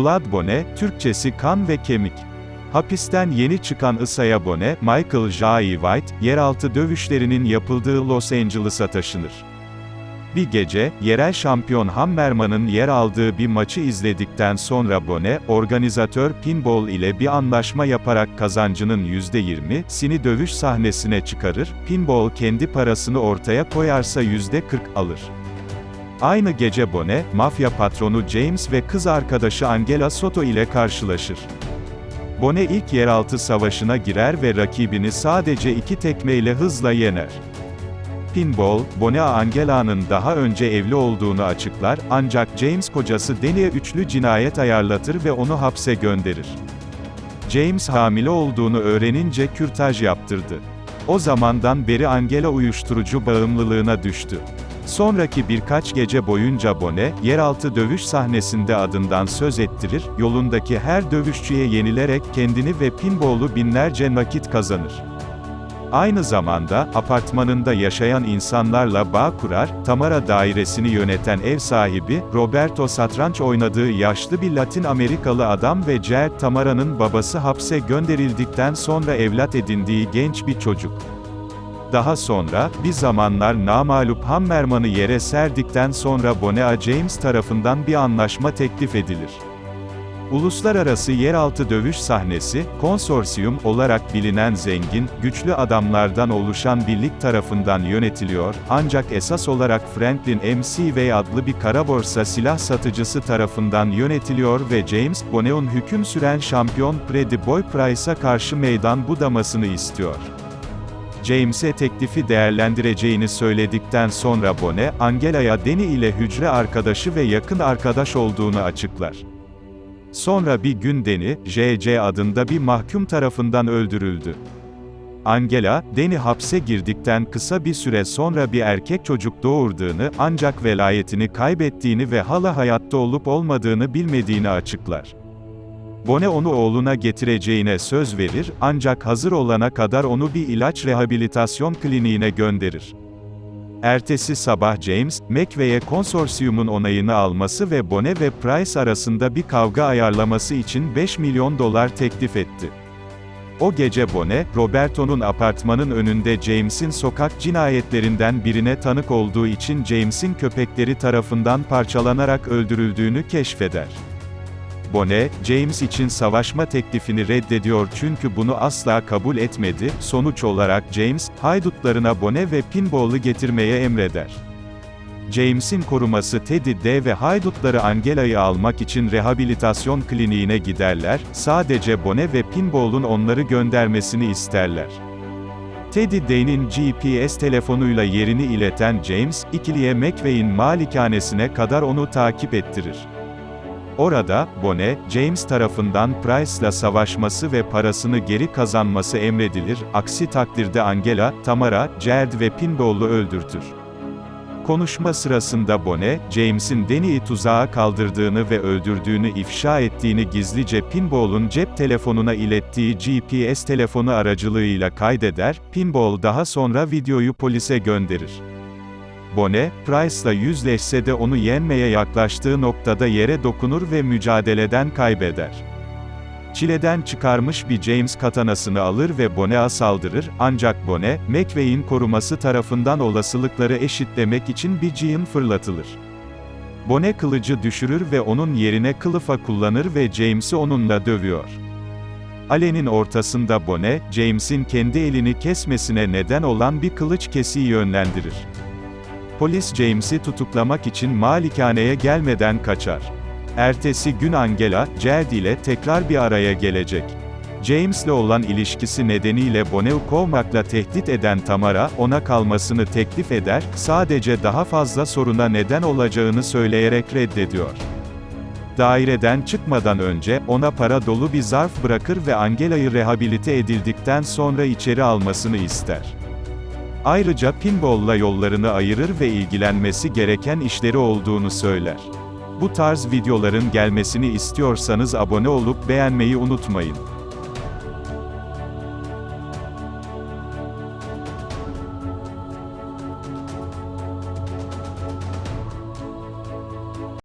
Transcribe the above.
Blood Bone, Türkçesi kan ve kemik. Hapisten yeni çıkan Isaiah Bone, Michael J. White, yeraltı dövüşlerinin yapıldığı Los Angeles'a taşınır. Bir gece, yerel şampiyon Hammerman'ın yer aldığı bir maçı izledikten sonra Bone, organizatör Pinball ile bir anlaşma yaparak kazancının %20'sini dövüş sahnesine çıkarır, Pinball kendi parasını ortaya koyarsa %40 alır. Aynı gece Bone, mafya patronu James ve kız arkadaşı Angela Soto ile karşılaşır. Bone ilk yeraltı savaşına girer ve rakibini sadece iki tekmeyle hızla yener. Pinball, Bone Angela'nın daha önce evli olduğunu açıklar, ancak James kocası Danny'e üçlü cinayet ayarlatır ve onu hapse gönderir. James hamile olduğunu öğrenince kürtaj yaptırdı. O zamandan beri Angela uyuşturucu bağımlılığına düştü. Sonraki birkaç gece boyunca Bone, yeraltı dövüş sahnesinde adından söz ettirir, yolundaki her dövüşçüye yenilerek kendini ve pinball'u binlerce nakit kazanır. Aynı zamanda, apartmanında yaşayan insanlarla bağ kurar, Tamara dairesini yöneten ev sahibi, Roberto satranç oynadığı yaşlı bir Latin Amerikalı adam ve Jared Tamara'nın babası hapse gönderildikten sonra evlat edindiği genç bir çocuk. Daha sonra, bir zamanlar namalup Hammerman'ı yere serdikten sonra Bonea James tarafından bir anlaşma teklif edilir. Uluslararası yeraltı dövüş sahnesi, konsorsiyum olarak bilinen zengin, güçlü adamlardan oluşan birlik tarafından yönetiliyor, ancak esas olarak Franklin McVey adlı bir kara borsa silah satıcısı tarafından yönetiliyor ve James, Bone'un hüküm süren şampiyon Pretty Boy Price'a karşı meydan budamasını istiyor. James'e teklifi değerlendireceğini söyledikten sonra Bone, Angela'ya Danny ile hücre arkadaşı ve yakın arkadaş olduğunu açıklar. Sonra bir gün Danny, J.C. adında bir mahkum tarafından öldürüldü. Angela, Danny hapse girdikten kısa bir süre sonra bir erkek çocuk doğurduğunu, ancak velayetini kaybettiğini ve hala hayatta olup olmadığını bilmediğini açıklar. Bone onu oğluna getireceğine söz verir, ancak hazır olana kadar onu bir ilaç rehabilitasyon kliniğine gönderir. Ertesi sabah James, McVey'e konsorsiyumun onayını alması ve Bone ve Price arasında bir kavga ayarlaması için 5 milyon dolar teklif etti. O gece Bone, Roberto'nun apartmanın önünde James'in sokak cinayetlerinden birine tanık olduğu için James'in köpekleri tarafından parçalanarak öldürüldüğünü keşfeder. Bone, James için savaşma teklifini reddediyor çünkü bunu asla kabul etmedi, sonuç olarak James, haydutlarına Bone ve Pinball'ı getirmeye emreder. James'in koruması Teddy D ve haydutları Angela'yı almak için rehabilitasyon kliniğine giderler, sadece Bone ve Pinball'un onları göndermesini isterler. Teddy D'nin GPS telefonuyla yerini ileten James, ikiliye McVey'in malikanesine kadar onu takip ettirir. Orada, Bone, James tarafından Price'la savaşması ve parasını geri kazanması emredilir, aksi takdirde Angela, Tamara, Jared ve Pinball'u öldürtür. Konuşma sırasında Bone, James'in Danny'i tuzağa kaldırdığını ve öldürdüğünü ifşa ettiğini gizlice Pinball'un cep telefonuna ilettiği GPS telefonu aracılığıyla kaydeder, Pinball daha sonra videoyu polise gönderir. Bone, Price'la yüzleşse de onu yenmeye yaklaştığı noktada yere dokunur ve mücadeleden kaybeder. Çileden çıkarmış bir James katanasını alır ve Bone'a saldırır, ancak Bone, McVey'in koruması tarafından olasılıkları eşitlemek için bir cihın fırlatılır. Bone kılıcı düşürür ve onun yerine kılıfa kullanır ve James'i onunla dövüyor. Alenin ortasında Bone, James'in kendi elini kesmesine neden olan bir kılıç kesiği yönlendirir. Polis James'i tutuklamak için malikaneye gelmeden kaçar. Ertesi gün Angela, Jared ile tekrar bir araya gelecek. James'le olan ilişkisi nedeniyle Bone'u kovmakla tehdit eden Tamara, ona kalmasını teklif eder, sadece daha fazla soruna neden olacağını söyleyerek reddediyor. Daireden çıkmadan önce, ona para dolu bir zarf bırakır ve Angela'yı rehabilite edildikten sonra içeri almasını ister. Ayrıca pinball'la yollarını ayırır ve ilgilenmesi gereken işleri olduğunu söyler. Bu tarz videoların gelmesini istiyorsanız abone olup beğenmeyi unutmayın.